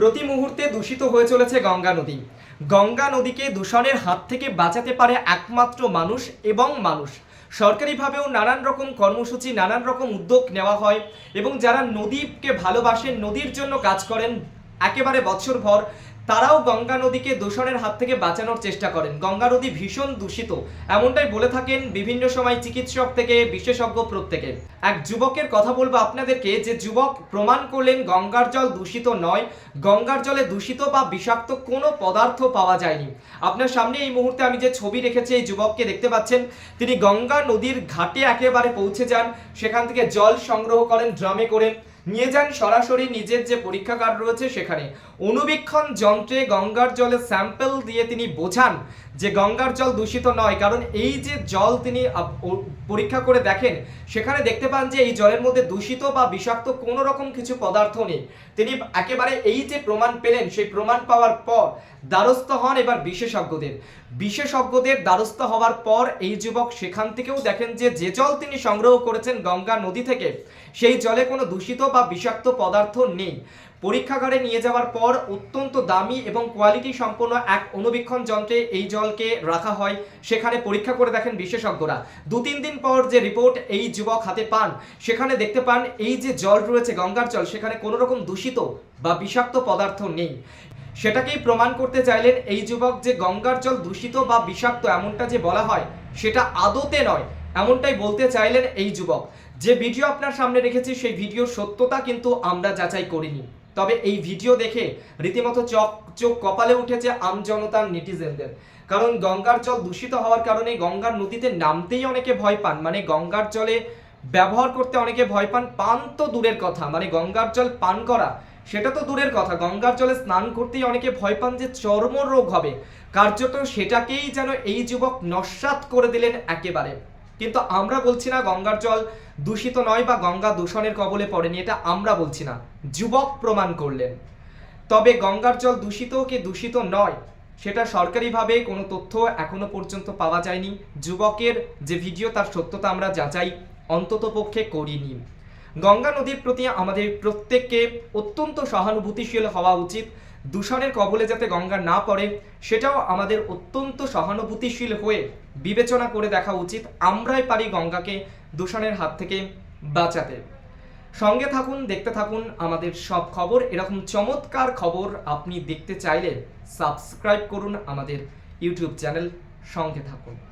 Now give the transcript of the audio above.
প্রতি মুহূর্তে দূষিত হয়ে চলেছে গঙ্গা নদী। গঙ্গা নদীকে দূষণের হাত থেকে বাঁচাতে পারে একমাত্র মানুষ এবং মানুষ। সরকারিভাবেও নানান রকম কর্মসূচি, নানান রকম উদ্যোগ নেওয়া হয় এবং যারা নদীকে ভালোবাসেন, নদীর জন্য কাজ করেন, একেবারে বছরভর তারাও গঙ্গা নদীকে দূষণের হাত থেকে বাঁচানোর চেষ্টা করেন। গঙ্গা নদী ভীষণ দূষিত। এমনটাই বলে থাকেন বিভিন্ন সময় চিকিৎসক থেকে বিশেষজ্ঞ প্রত্যেকে। এক যুবকের কথা বলব আপনাদেরকে যে যুবক প্রমাণ করলেন গঙ্গার জল দূষিত নয়, গঙ্গার জলে দূষিত বা বিষাক্ত কোনো পদার্থ পাওয়া যায়নি। আপনার সামনে এই মুহূর্তে আমি যে ছবি রেখেছি এই যুবককে দেখতে পাচ্ছেন, তিনি গঙ্গা নদীর ঘাটে একেবারে পৌঁছে যান, সেখান থেকে জল সংগ্রহ করেন, ড্রামে করে নিয়ে যান সরাসরি নিজের যে পরীক্ষাগার রয়েছে সেখানে। অনুবীক্ষণ যন্ত্রে গঙ্গার জলে স্যাম্পল দিয়ে তিনি বোঝান যে গঙ্গার জল দূষিত নয়, কারণ এই যে জল তিনি পরীক্ষা করে দেখেন, সেখানে দেখতে পান যে এই জলের মধ্যে দূষিত বা বিষাক্ত কোনো রকম কিছু পদার্থ নেই। তিনি একেবারে এই যে প্রমাণ পেলেন, সেই প্রমাণ পাওয়ার পর দ্বারস্থ হন এবার বিশেষজ্ঞদের। বিশেষজ্ঞদের দ্বারস্থ হওয়ার পর এই যুবক সেখান থেকেও দেখেন যে যে জল তিনি সংগ্রহ করেছেন গঙ্গা নদী থেকে, সেই জলে কোনো দূষিত বা বিষাক্ত পদার্থ নেই। পরীক্ষাগারে নিয়ে যাওয়ার পর অত্যন্ত দামি এবং কোয়ালিটি সম্পন্ন এক অনুবীক্ষণ যন্ত্রে এই জলকে রাখা হয়। সেখানে পরীক্ষা করে দেখেন বিশেষজ্ঞরা। দু তিন দিন পর যে রিপোর্ট এই যুবক হাতে পান, সেখানে দেখতে পান এই যে জল রয়েছে, গঙ্গার জল, সেখানে কোনো রকম দূষিত বা বিষাক্ত পদার্থ নেই। সেটাকেই প্রমাণ করতে চাইলেন এই যুবক যে গঙ্গার জল দূষিত বা বিষাক্ত এমনটা যে বলা হয়, সেটা আদতে নয়। এমনটাই বলতে চাইলেন এই যুবক। যে ভিডিও আপনার সামনে রেখেছি, সেই ভিডিওর সত্যতা কিন্তু আমরা যাচাই করিনি। তবে এই ভিডিও দেখে রীতিমতো চোখ চোখ কপালে উঠেছে আমজনতার নেটিজেনদের। কারণ গঙ্গার জল দূষিত হওয়ার কারণে গঙ্গার নদীতে নামতেই অনেকে ভয় পান। মানে গঙ্গার জলে ব্যবহার করতে অনেকে ভয় পান পান তো দূরের কথা। মানে গঙ্গার জল পান করা, সেটা তো দূরের কথা। গঙ্গার জলে স্নান করতেই অনেকে ভয় পান যে চর্মরোগ হবে। কার্যত সেটাকেই যেন এই যুবক নস্বাত করে দিলেন একেবারে। কিন্তু আমরা বলছি না গঙ্গার জল দূষিত নয় বা গঙ্গা দূষণের কবলে পড়েনি, এটা আমরা বলছি না। যুবক প্রমাণ করলেন। তবে গঙ্গার জল দূষিত কি দূষিত নয়, সেটা সরকারিভাবে কোনো তথ্য এখনও পর্যন্ত পাওয়া যায়নি। যুবকের যে ভিডিও, তার সত্যতা আমরা যাচাই অন্তত পক্ষে করিনি। গঙ্গা নদীর প্রতি আমাদের প্রত্যেককে অত্যন্ত সহানুভূতিশীল হওয়া উচিত। দূষণের কবলে যাতে গঙ্গা না পড়ে, সেটাও আমাদের অত্যন্ত সহানুভূতিশীল হয়ে বিবেচনা করে দেখা উচিত, আমরাই পারি গঙ্গাকে দূষণের হাত থেকে বাঁচাতে। সঙ্গে থাকুন, দেখতে থাকুন আমাদের সব খবর। এরকম চমৎকার খবর আপনি দেখতে চাইলে সাবস্ক্রাইব করুন আমাদের ইউটিউব চ্যানেল। সঙ্গে থাকুন।